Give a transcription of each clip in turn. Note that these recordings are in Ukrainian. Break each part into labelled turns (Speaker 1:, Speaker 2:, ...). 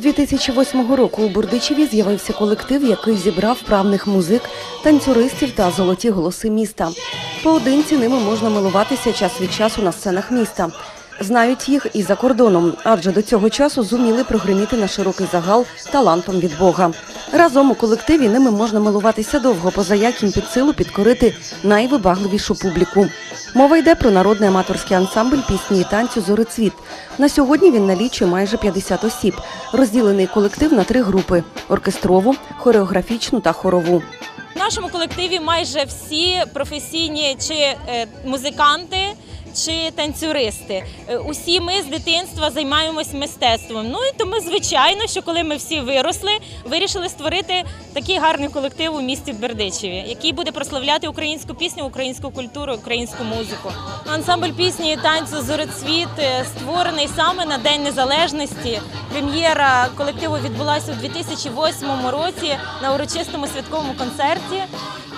Speaker 1: 2008 року у Бурдичеві з'явився колектив, який зібрав вправних музик, танцюристів та золоті голоси міста. Поодинці ними можна милуватися час від часу на сценах міста. Знають їх і за кордоном, адже до цього часу зуміли прогриміти на широкий загал талантом від Бога. Разом у колективі ними можна милуватися довго, поза як їм під силу підкорити найвибагливішу публіку. Мова йде про народний аматорський ансамбль пісні і танцю Зорицвіт. На сьогодні він налічує майже 50 осіб. Розділений колектив на три групи: оркестрову, хореографічну та хорову.
Speaker 2: В нашому колективі майже всі професійні чи е, музиканти, чи танцюристи. Е, Усі ми з дитинства займаємось мистецтвом. Ну і тому, звичайно, що коли ми всі виросли, вирішили створити такий гарний колектив у місті Бердичеві, який буде прославляти українську пісню, українську культуру, українську музику. Ансамбль пісні і танцю Зорецвіт е, створений саме на День Незалежності. Прем'єра колективу відбулася у 2008 році на урочистому святковому концерті.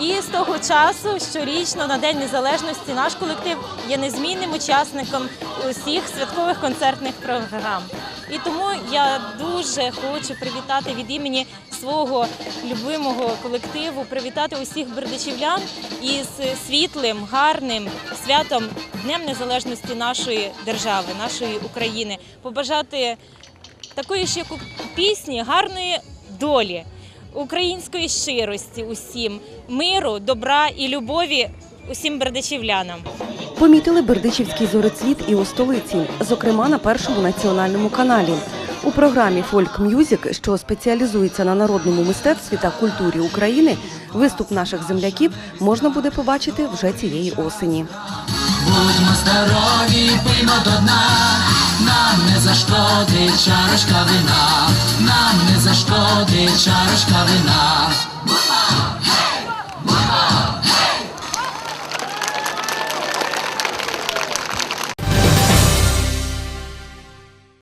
Speaker 2: І з того часу щорічно на День Незалежності наш колектив є незмінним учасником усіх святкових концертних програм. І тому я дуже хочу привітати від імені свого любимого колективу, привітати усіх бердичівлян із світлим, гарним святом Днем Незалежності нашої держави, нашої України. Побажати такої ж, як у пісні, гарної долі, української щирості усім, миру, добра і любові усім бердичівлянам.
Speaker 1: Помітили бердичівський зорецвіт і у столиці, зокрема на першому національному каналі. У програмі Фольк М'юзік, що спеціалізується на народному мистецтві та культурі України, виступ наших земляків можна буде побачити вже цієї осені.
Speaker 3: Будьмо здорові, пиймо до дна, нам не зашкодить чарочка вина, зашкодить чарочка вина.